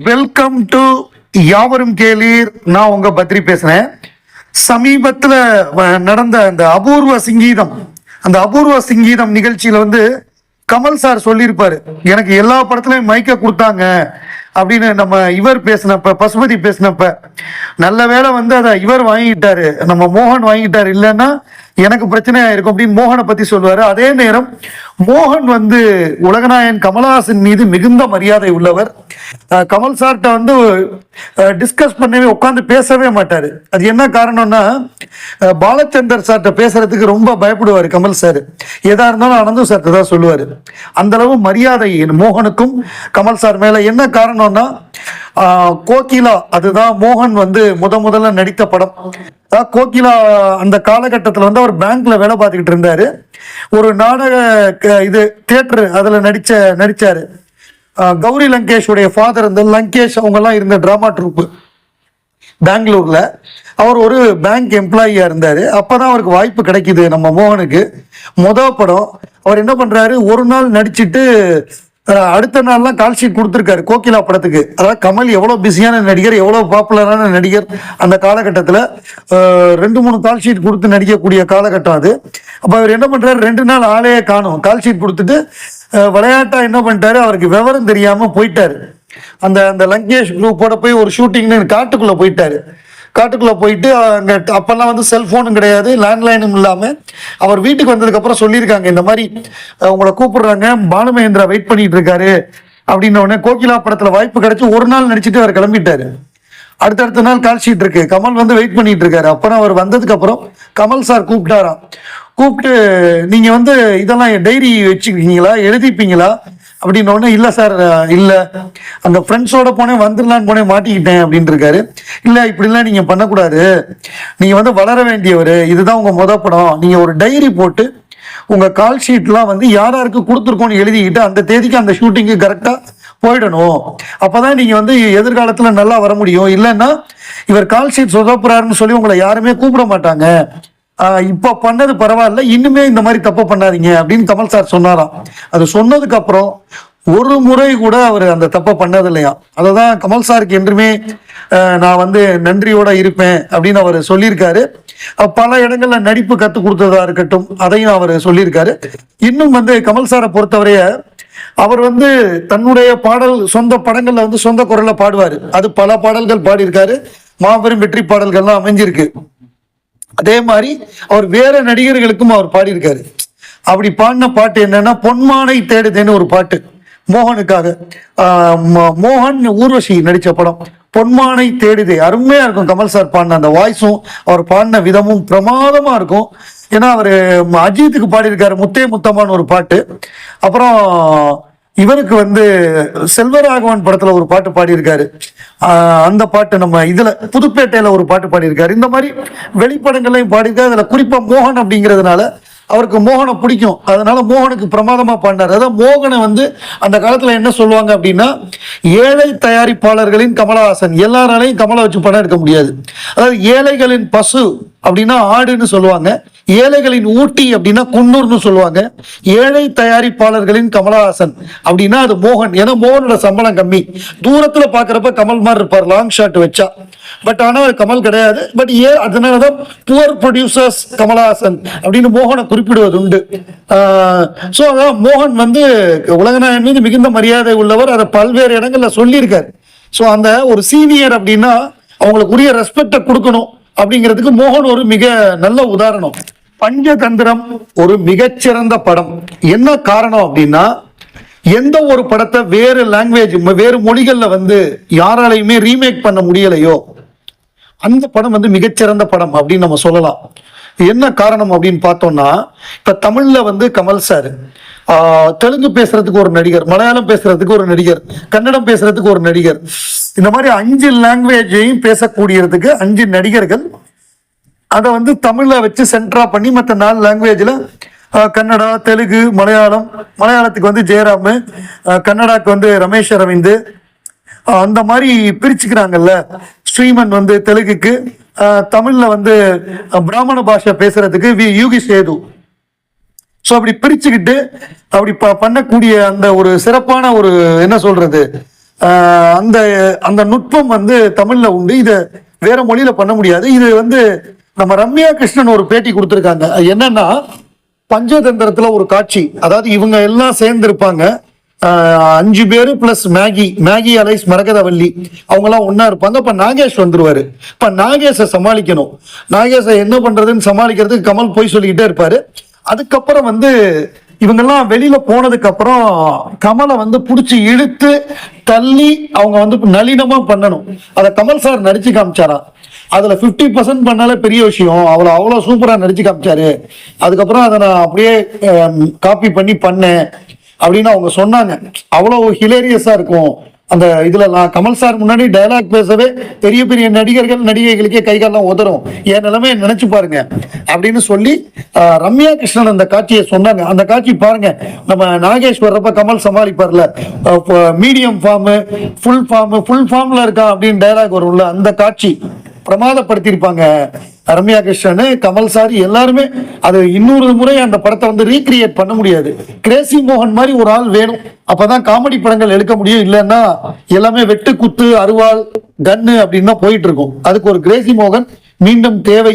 Welcome to யாவரும் கேளீர். நான் உங்க பத்ரி பேசுறேன். சமீபத்துல நடந்த அந்த அபூர்வ சிங்கீதம் அந்த அபூர்வ சிங்கீதம் நிகழ்ச்சியில வந்து கமல் சார் சொல்லியிருப்பாரு. எனக்கு எல்லா படத்துலயும் மைக்க கொடுத்தாங்க அப்படின்னு நம்ம இவர் பேசினப்ப பசுபதி பேசினப்ப. நல்ல வேளை வந்து அதை இவர் வாங்கிட்டாரு. நம்ம மோகன் வாங்கிட்டாரு. இல்லைன்னா எனக்கு பிரச்சனையா இருக்கும் அப்படின்னு மோகனை பத்தி சொல்லுவாரு. அதே நேரம் மோகன் வந்து உலகநாயகன் கமலஹாசன் மீது மிகுந்த மரியாதை உள்ளவர். கமல் சார்கிட்ட வந்து டிஸ்கஸ் பண்ணவே உட்காந்து பேசவே மாட்டார். அது என்ன காரணம்னா பாலச்சந்தர் சார்கிட்ட பேசுறதுக்கு ரொம்ப பயப்படுவார் கமல் சார். எதா இருந்தாலும் அனந்து சார்கிட்ட தான் சொல்லுவார். அந்த அளவு மரியாதை மோகனுக்கும் கமல் சார் மேல. என்ன காரணம்னா கோகிலா அதுதான் மோகன் வந்து முத முதல்ல நடித்த படம். கோகிலா அந்த காலகட்டத்தில் வந்து அவர் பேங்க்ல வேலை பார்த்துக்கிட்டு இருந்தாரு. ஒரு நாடக க- இது தியேட்டரு அதில் நடித்த நடித்தார் கௌரி லங்கேஷுடைய ஃபாதர் இந்த லங்கேஷ் அவங்கெல்லாம் இருந்த ட்ராமா ட்ரூப்பு பெங்களூரில். அவர் ஒரு பேங்க் எம்ப்ளாயியாக இருந்தார். அப்போ தான் அவருக்கு வாய்ப்பு கிடைக்கிது நம்ம மோகனுக்கு. முத படம் அவர் என்ன பண்ணுறாரு ஒரு நாள் நடிச்சுட்டு அடுத்த நாள்லாம் கால் ஷீட் கொடுத்துருக்காரு. கோகிலா படத்துக்கு. அதாவது கமல் எவ்வளோ பிஸியான நடிகர் எவ்வளோ பாப்புலரான நடிகர் அந்த காலகட்டத்தில் ரெண்டு மூணு கால் ஷீட் கொடுத்து நடிக்கக்கூடிய காலகட்டம் அது. அப்போ அவர் என்ன பண்ணுறாரு ரெண்டு நாள் ஆளையே காணும். கால் ஷீட் கொடுத்துட்டு விளையாட்டாக என்ன பண்ணிட்டாரு? அவருக்கு விவரம் தெரியாமல் போயிட்டாரு. அந்த அந்த லங்கேஷ் குரூப்போட போய் ஒரு ஷூட்டிங்னு காட்டுக்குள்ள போயிட்டாரு. காட்டுக்குள்ளே போயிட்டு அங்கே அப்போல்லாம் வந்து செல்ஃபோனும் கிடையாது லேண்ட்லைனும் இல்லாமல் அவர் வீட்டுக்கு வந்ததுக்கப்புறம் சொல்லியிருக்காங்க இந்த மாதிரி உங்களை கூப்பிடுறாங்க பானுமகேந்திரா வெயிட் பண்ணிட்டு இருக்காரு அப்படின்ன உடனே கோகிலா படத்தில் வாய்ப்பு கிடைச்சி ஒரு நாள் நடிச்சுட்டு அவர் கிளம்பிட்டாரு. அடுத்தடுத்த நாள் கால் ஷீட் இருக்கு. கமல் வந்து வெயிட் பண்ணிட்டு இருக்காரு. அப்புறம் அவர் வந்ததுக்கு அப்புறம் கமல் சார் கூப்பிட்டாராம். கூப்பிட்டு நீங்க வந்து இதெல்லாம் டைரி வச்சுக்கிறீங்களா? எழுதிப்பீங்களா? அப்படின்னோடனே இல்லை சார் இல்லை. அந்த ஃப்ரெண்ட்ஸோட போனேன் வந்துடலான்னு போனேன் மாட்டிக்கிட்டேன் அப்படின்ட்டு இருக்காரு இல்லை இப்படிலாம் நீங்கள் பண்ணக்கூடாது. நீங்கள் வந்து வளர வேண்டியவர். இதுதான் உங்கள் முத படம். நீங்கள் ஒரு டைரி போட்டு உங்கள் கால் ஷீட்லாம் வந்து யார் யாருக்கு கொடுத்துருக்கோன்னு எழுதிக்கிட்டு அந்த தேதிக்கு அந்த ஷூட்டிங்கு கரெக்டாக போயிடணும். அப்பதான் நீங்கள் வந்து எதிர்காலத்தில் நல்லா வர முடியும். இல்லைன்னா இவர் கால் ஷீட் சொதப்புறாருன்னு சொல்லி உங்களை யாருமே கூப்பிட மாட்டாங்க. இப்போ பண்ணது பரவாயில்ல. இன்னுமே இந்த மாதிரி தப்பு பண்ணாதீங்க அப்படின்னு கமல் சார் சொன்னாராம். அது சொன்னதுக்கு அப்புறம் ஒரு முறை கூட அவர் அந்த தப்பை பண்ணது இல்லையா அதை தான் கமல் சாருக்கு என்றுமே நான் வந்து நன்றியோட இருப்பேன் அப்படின்னு அவர் சொல்லியிருக்காரு. பல இடங்கள்ல நடிப்பு கற்றுக் கொடுத்ததா இருக்கட்டும் அதையும் அவர் சொல்லியிருக்காரு. இன்னும் வந்து கமல் சாரை பொறுத்தவரைய அவர் வந்து தன்னுடைய பாடல் சொந்த படங்கள்ல வந்து சொந்த குரல்ல பாடுவார். அது பல பாடல்கள் பாடியிருக்காரு. மாபெரும் வெற்றி பாடல்கள்லாம் அமைஞ்சிருக்கு. அதே மாதிரி அவர் வேற நடிகர்களுக்கும் அவர் பாடியிருக்காரு. அப்படி பாடின பாட்டு என்னன்னா பொன்மானை தேடுதேன்னு ஒரு பாட்டு. மோகனுக்காக. மோகன் ஊர்வசி நடித்த படம். பொன்மானை தேடுதே. அருமையாக இருக்கும் கமல் சார் பாடின அந்த வாய்ஸும் அவர் பாடின விதமும் பிரமாதமாக இருக்கும். ஏன்னா அவர் அஜித்துக்கு பாடியிருக்காரு முத்தே முத்தம்மான்னு ஒரு பாட்டு. அப்புறம் இவருக்கு வந்து செல்வராகவன் படத்துல ஒரு பாட்டு பாடியிருக்காரு. அந்த பாட்டு நம்ம இதுல புதுப்பேட்டையில ஒரு பாட்டு பாடியிருக்காரு. இந்த மாதிரி வெளிப்படங்கள்லையும் பாடியிருக்காரு. அதுல குறிப்பா மோகன் அப்படிங்கிறதுனால அவருக்கு மோகனை பிடிக்கும். அதனால மோகனுக்கு பிரமாதமா பாடினார். அதான் மோகனை வந்து அந்த காலத்துல என்ன சொல்லுவாங்க அப்படின்னா ஏழை தயாரிப்பாளர்களின் கமலஹாசன். எல்லாராலையும் கமலை வச்சு படம் எடுக்க முடியாது. அதாவது ஏழைகளின் பசு அப்படின்னா ஆடுன்னு சொல்லுவாங்க. ஏழைகளின் ஊட்டி அப்படின்னா குன்னூர்னு சொல்லுவாங்க. ஏழை தயாரிப்பாளர்களின் கமலஹாசன். அப்படின்னா அது மோகன். ஏன்னா மோகனோட சம்பளம் கம்மி. தூரத்துல பாக்குறப்ப கமல் மாதிரி இருப்பார் லாங் ஷாட் வச்சா. பட் ஆனா அது கமல் கிடையாது. பட் ஏ அதனாலதான் புவர் ப்ரொடியூசர்ஸ் கமலஹாசன் அப்படின்னு மோகனை குறிப்பிடுவது உண்டு. ஸோ அதான் மோகன் வந்து உலகநாயன் மீது மிகுந்த மரியாதை உள்ளவர். அதை பல்வேறு இடங்கள்ல சொல்லியிருக்காரு. ஸோ அந்த ஒரு சீனியர் அப்படின்னா அவங்களுக்கு உரிய ரெஸ்பெக்டை கொடுக்கணும் அப்படிங்கிறதுக்கு மோகன் ஒரு மிக நல்ல உதாரணம். பஞ்சதந்திரம் ஒரு மிகச்சிறந்த படம். என்ன காரணம் அப்படின்னா எந்த ஒரு படத்தை வேறு லாங்குவேஜ் வேறு மொழிகள்ல வந்து யாராலையுமே ரீமேக் பண்ண முடியலையோ அந்த படம் வந்து மிகச்சிறந்த படம் அப்படின்னு நம்ம சொல்லலாம். என்ன காரணம் அப்படின்னு பார்த்தோம்னா இப்ப தமிழ்ல வந்து கமல் சார் தெலுங்கு பேசுறதுக்கு ஒரு நடிகர் மலையாளம் பேசுறதுக்கு ஒரு நடிகர் கன்னடம் பேசுறதுக்கு ஒரு நடிகர் இந்த மாதிரி அஞ்சு லாங்குவேஜையும் பேசக்கூடியதுக்கு அஞ்சு நடிகர்கள் அதை வந்து தமிழில் வச்சு சென்ட்ரா பண்ணி மற்ற நாலு லாங்குவேஜில் கன்னடா தெலுங்கு மலையாளம் மலையாளத்துக்கு வந்து ஜெயராம் கன்னடாக்கு வந்து ரமேஷ் அரவிந்த் அந்த மாதிரி பிரிச்சுக்கிறாங்கல்ல. ஸ்ரீமன் வந்து தெலுங்குக்கு தமிழில் வந்து பிராமண பாஷை பேசுறதுக்கு வி. யூகி சேது ஸோ அப்படி பிரிச்சுக்கிட்டு அப்படி ப பண்ணக்கூடிய அந்த ஒரு சிறப்பான ஒரு என்ன சொல்றது அந்த அந்த நுட்பம் வந்து தமிழில் உண்டு. இதை வேற மொழியில பண்ண முடியாது. இது வந்து நம்ம ரம்யா கிருஷ்ணன் ஒரு பேட்டி கொடுத்துருக்காங்க. அது என்னன்னா பஞ்சதந்திரத்துல ஒரு காட்சி. அதாவது இவங்க எல்லாம் சேர்ந்து இருப்பாங்க அஞ்சு பேர் plus Maggie. Maggie alias Maragathavalli. அவங்களாம் ஒன்றா இருப்பாங்க. இப்போ நாகேஷ் வந்துடுவார் இப்போ நாகேஷை சமாளிக்கணும். நாகேஷை என்ன பண்ணுறதுன்னு சமாளிக்கிறதுக்கு கமல் போய் சொல்லிக்கிட்டே இருப்பார். அதுக்கப்புறம் வந்து இவங்கெல்லாம் வெளியில் போனதுக்கப்புறம் கமலை வந்து பிடிச்சி இழுத்து தள்ளி அவங்க வந்து நளினமாக பண்ணணும். அதை கமல் சார் நடிச்சு காமிச்சாராம். அதுல 50% பர்சன்ட் பண்ணாலே பெரிய விஷயம். அவ்வளோ அவ்வளோ சூப்பராக நடிச்சு காமிச்சாரு. அதுக்கப்புறம் அதை நான் அப்படியே காப்பி பண்ணி பண்ணேன் அப்படின்னு அவங்க சொன்னாங்க. அவ்வளோ ஹிலேரியஸாக இருக்கும். அந்த இதுலலாம் கமல் சார் முன்னாடி டயலாக் பேசவே பெரிய பெரிய நடிகர்கள் நடிகைகளுக்கே கை காலெல்லாம் உதறும். என் நிலைமையை நினைச்சு பாருங்க அப்படின்னு சொல்லி ரம்யா கிருஷ்ணன் அந்த காட்சியை சொன்னாங்க. அந்த காட்சி பாருங்க. நம்ம நாகேஷ் வர்றப்ப Kamal சமாளிப்பார்ல. Medium form full form full ஃபார்ம்ல இருக்கான் அப்படின்னு டயலாக் வரும்ல அந்த காட்சி. பிரமாதப்படுத்தியிருப்பாங்க. ரம்யா கிருஷ்ணன் கமல் சார் எல்லாருமே அது இன்னொரு முறை அந்த படத்தை வந்து ரீக்ரியேட் பண்ண முடியாது. கிரேசி மோகன் மாதிரி ஒரு ஆள் வேணும். அப்பதான் காமெடி படங்கள் எடுக்க முடியும். இல்லைன்னா எல்லாமே வெட்டு குத்து அருவாள் கன்னு அப்படின்னு தான் போயிட்டு இருக்கும். அதுக்கு ஒரு கிரேசி மோகன் மீண்டும் தேவை.